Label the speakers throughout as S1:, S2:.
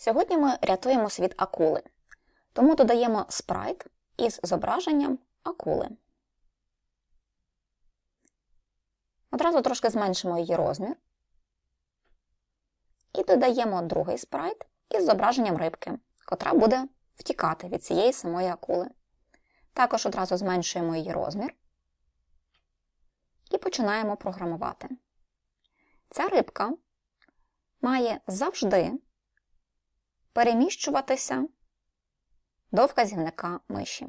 S1: Сьогодні ми рятуємо світ акули, тому додаємо спрайт із зображенням акули. Одразу трошки зменшимо її розмір. І додаємо другий спрайт із зображенням рибки, котра буде втікати від цієї самої акули. Також одразу зменшуємо її розмір і починаємо програмувати. Ця рибка має завжди переміщуватися до вказівника миші.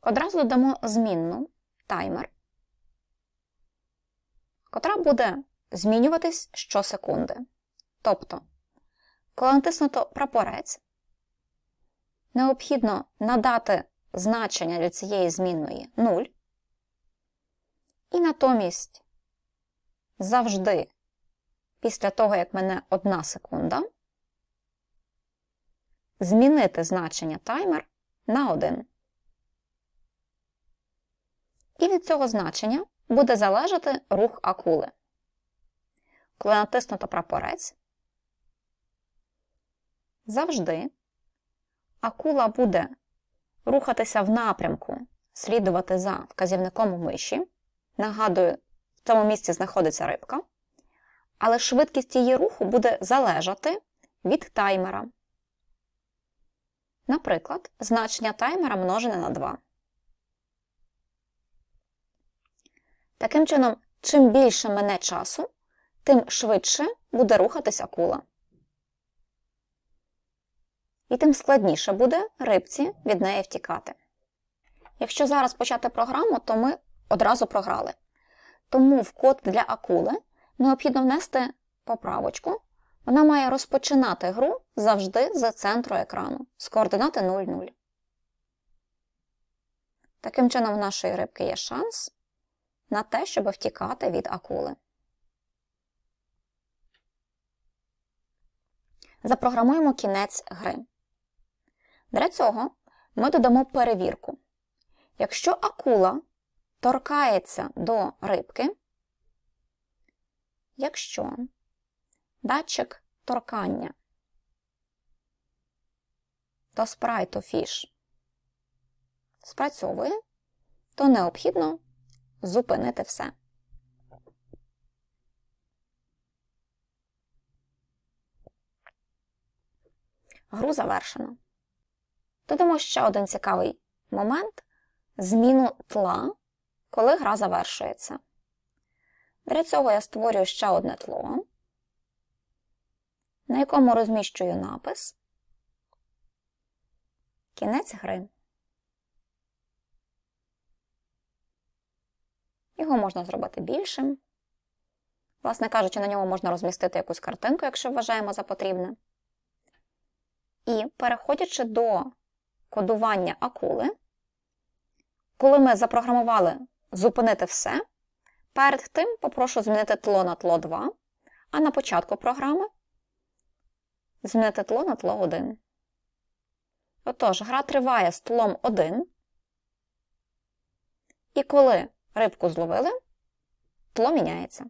S1: Одразу додамо змінну таймер, котра буде змінюватись щосекунди. Тобто, коли натиснуто прапорець, необхідно надати значення для цієї змінної 0, і натомість завжди після того, як мене одна секунда, змінити значення таймер на 1. І від цього значення буде залежати рух акули. Коли натиснуто прапорець, завжди акула буде рухатися в напрямку, слідувати за вказівником у миші. Нагадую, цьому місці знаходиться рибка, але швидкість її руху буде залежати від таймера. Наприклад, значення таймера множене на 2. Таким чином, чим більше мене часу, тим швидше буде рухатись акула. І тим складніше буде рибці від неї втікати. Якщо зараз почати програму, то ми одразу програли. Тому в код для акули необхідно внести поправочку. Вона має розпочинати гру завжди з центру екрану з координати 0,0. Таким чином, в нашої рибки є шанс на те, щоб втікати від акули. Запрограмуємо кінець гри. Для цього ми додамо перевірку. Якщо акула торкається до рибки, якщо датчик торкання до спрайту фіш спрацьовує, то необхідно зупинити все. Гру завершено. Додамо ще один цікавий момент зміну тла, коли гра завершується. Для цього я створюю ще одне тло, на якому розміщую напис Кінець гри. Його можна зробити більшим. Власне кажучи, на ньому можна розмістити якусь картинку, якщо вважаємо за потрібне. І переходячи до кодування акули, коли ми запрограмували зупинити все, перед тим попрошу змінити тло на тло 2, а на початку програми змінити тло на тло 1. Отож, гра триває з тлом 1. І коли рибку зловили, тло міняється.